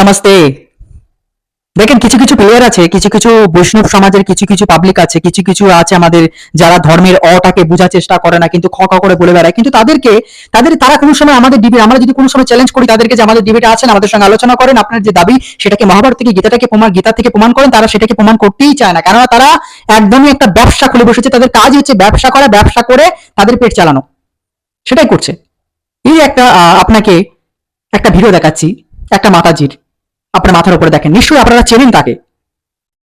নমস্তে। দেখেন, কিছু কিছু প্লেয়ার আছে, কিছু কিছু বৈষ্ণব সমাজের, কিছু কিছু পাবলিক আছে, কিছু কিছু আছে আমাদের যারা ধর্মের অটাকে বোঝার চেষ্টা করে না, কিন্তু খ খ করে বলে বেড়ায়। কিন্তু তাদেরকে, তাদের, তারা কোনো সময় আমাদের ডিবেট আমরা যদি কোনো সময় চ্যালেঞ্জ করি তাদেরকে যে আমাদের ডিবেটে আছেন, আমাদের সঙ্গে আলোচনা করেন, আপনার যে দাবি, সেটাকে মহাভারত থেকে, গীতাটাকে প্রমাণ, গীতা থেকে প্রমাণ করেন, তারা সেটাকে প্রমাণ করতেই চায় না। কেননা তারা একদমই একটা ব্যবসা খুলে বসেছে, তাদের কাজ হচ্ছে ব্যবসা করা, ব্যবসা করে তাদের পেট চালানো। সেটাই করছে। এই একটা আপনাকে একটা ভিডিও দেখাচ্ছি, একটা মাতাজির। আপনার মাথার উপরে দেখেন নিশ্চয়ই আপনারা চেনেন তাকে।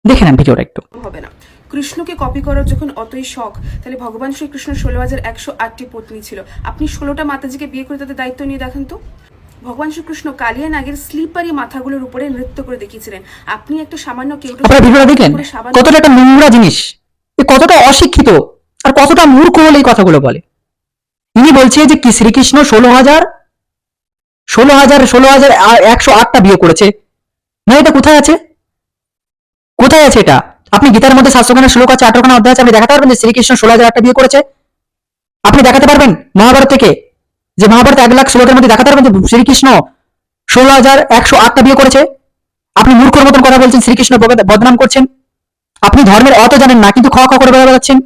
দেখে নেন ভিডিওটা একটু। হবে না। কৃষ্ণকে কপি করার যখন অতই শখ তাহলে ভগবান শ্রীকৃষ্ণ ষোলো হাজার একশো আটটি পত্নী ছিল। আপনি ষোলোটা মাতাজিকে বিয়ে করে তাদের দায়িত্ব নিয়ে দেখেন তো? ভগবান শ্রীকৃষ্ণ কালিয়া নাগের স্লিপারি মাথাগুলোর উপরে নৃত্য করে দেখিয়েছিলেন। আপনি একটা সামান্য কেউ দেখলেন? কতটা একটা নোংরা জিনিস। কতটা অশিক্ষিত আর কতটা মূর্খ হলে এই কথাগুলো বলে। ইনি বলছে যে কি শ্রীকৃষ্ণ ষোলো হাজার ষোলো হাজার ষোলো হাজার একশো আটটা বিয়ে করেছে। না, এটা কোথায় আছে? কোথায় আছে এটা? আপনি গীতার মধ্যে সাতশোখানা শ্লোক আছে, আঠারোখানা অধ্যায় আছে, আপনি দেখাতে পারবেন যে শ্রীকৃষ্ণ ষোলো হাজার আটটা বিয়ে করেছে। আপনি দেখাতে পারবেন মহাভারত থেকে? যে মহাভারত এক লাখ শ্লোকের মধ্যে দেখাতে পারবেন যে শ্রীকৃষ্ণ ষোলো হাজার একশো আটটা বিয়ে করেছে। আপনি মূর্খর মতন কথা বলছেন, শ্রীকৃষ্ণ বদনাম করছেন। আপনি ধর্মের অত জানেন না, কিন্তু খ খ করে বেড়া বেড়াচ্ছেন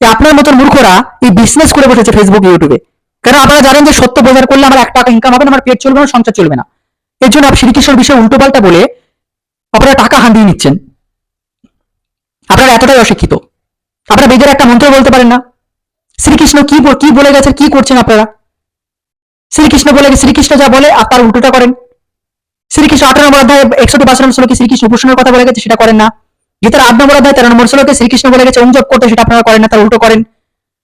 আপনার মতন মূর্খরা এই বিজনেস করে বসেছে ফেসবুক ইউটিউবে কারণ আপনারা জানেন যে সত্য বোঝার করলে আমার এক টাকা ইনকাম হবে না, আমার পেট চলবে না, সংসার চলবে না? এর জন্য আপনি শ্রীকৃষ্ণের বিষয়ে উল্টো পাল্টা বলে আপনারা টাকা হান্দিয়ে নিচ্ছেন। আপনারা এতটাই অশিক্ষিত। আপনারা বেদের একটা মন্ত্র বলতে পারেন না। শ্রীকৃষ্ণ কি কি বলে গেছে কি করছেন আপনারা? শ্রীকৃষ্ণ বলে শ্রীকৃষ্ণ যা বলে, আর তার উল্টোটা করেন। শ্রীকৃষ্ণ আঠারো নম্বর অধ্যায় একশো বাষট্টি নম্বর শ্লোকে শ্রীকৃষ্ণ উপাসনার কথা বলে গেছে, সেটা করেন না। গীতার আট নম্বর অধ্যায় তেরো নম্বর শ্লোকে শ্রীকৃষ্ণ বলে গেছে অঞ্জপ করতে, সেটা আপনারা করেন না, তার উল্টো করেন।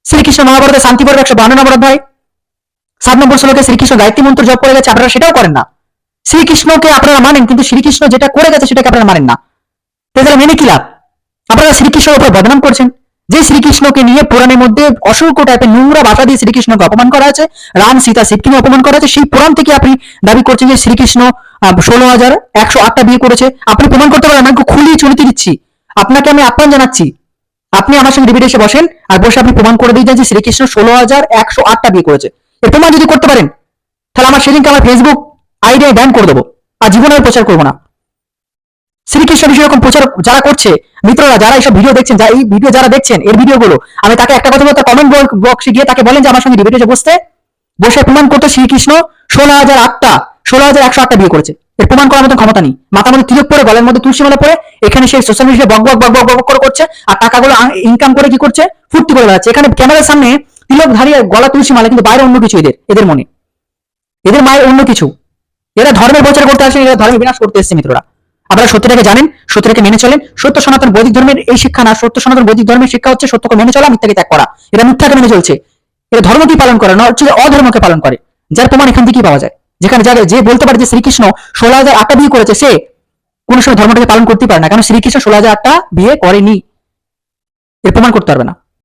শ্রীকৃষ্ণ মহাভারতে শান্তি পর্ব একশো বান্ন নম্বর অধ্যায়, সাত নম্বর শ্লোকে শ্রীকৃষ্ণ গায়ত্রী মন্ত্র জপ করে গেছে, আপনারা সেটাও করেন না। শ্রীকৃষ্ণকে আপনারা মানেন, কিন্তু শ্রীকৃষ্ণ যেটা করে গেছে সেটাকে আপনারা মানেন না। তাহলে মেনে কি লাভ? আপনারা শ্রীকৃষ্ণের উপর বদনাম করছেন। যে শ্রীকৃষ্ণকে নিয়ে পুরাণের মধ্যে অসংখ্য টাইপের নোংরা ভাষা দিয়ে শ্রীকৃষ্ণকে অপমান করা আছে রাম, সীতা, শিবকে নিয়ে অপমান করা আছে সেই পুরাণ থেকে আপনি দাবি করছেন যে শ্রীকৃষ্ণ ষোলো হাজার একশো আটটা বিয়ে করেছে। আপনি প্রমাণ করতে পারেন আমাকে খুলিয়ে চলিতে দিচ্ছি। আপনাকে আমি আহ্বান জানাচ্ছি। আপনি আমার সঙ্গে ডিবেটে এসে বসেন আর বসে আপনি প্রমাণ করে দিয়ে যান যে শ্রীকৃষ্ণ ষোলো হাজার একশো আটটা বিয়ে করেছে। এর প্রমাণ যদি করতে পারেন, তাহলে আমার সেদিনকে আমার ফেসবুক আইডিয়ায় ব্যান করে দেবো। আর জীবনে প্রচার করব না। শ্রীকৃষ্ণ বিষয়ে এরকম প্রচার যারা করছে, মিত্ররা যারা এইসব ভিডিও দেখছেন, যা এই ভিডিও যারা দেখছেন, এর ভিডিওগুলো আমি তাকে একটা কথা বলতে কমেন্ট বক্সে গিয়ে তাকে বলেন যে আমার সঙ্গে ডিবেটে বসতে বসে প্রমাণ করতে শ্রীকৃষ্ণ ষোলো হাজার আটটা, ষোলো হাজার একশো আটটা বিয়ে করেছে। এর প্রমাণ করার মতো ক্ষমতা নেই। মাথা মধ্যে তিলক পরে, গলের মধ্যে তুলসী মালা পরে, এখানে সেই সোশ্যাল মিডিয়া বক বক বক বক করে করছে, আর টাকাগুলো ইনকাম করে কি করছে? ফুর্তি করে বেড়াচ্ছে। এখানে ক্যামেরার সামনে তিলক ধারিয়ে গলা তুলসী মালা, কিন্তু বাইরে অন্য কিছু এদের এদের মনে। এদের মায়ের অন্য কিছু। এরা ধর্মের প্রচার করতে আসেন, এরা ধর্মের বিনাশ করতে এসেছে মিত্ররা। আপনারা সত্যটাকে জানেন, সত্যটাকে মেনে চলেন। সত্য সনাতন বৈদিক ধর্মের এই শিক্ষা না, সত্য সনাতন বৈদিক ধর্মের শিক্ষা হচ্ছে সত্যকে মেনে চলা, মিথ্যাকে ত্যাগ করা। এরা মিথ্যাকে মেনে চলছে। এরা ধর্মকেই পালন করে না হচ্ছে অধর্মকে পালন করে। যার প্রমাণ এখান থেকেই পাওয়া যায়। যেখানে যারা যে বলতে পারে যে শ্রীকৃষ্ণ ষোলো হাজার আটটা বিয়ে করেছে, সে কোন সময় ধর্মটাকে পালন করতে পারে না, কারণ শ্রীকৃষ্ণ ষোলো হাজার আটটা বিয়ে করেনি। এর প্রমাণ করতে পারবে না।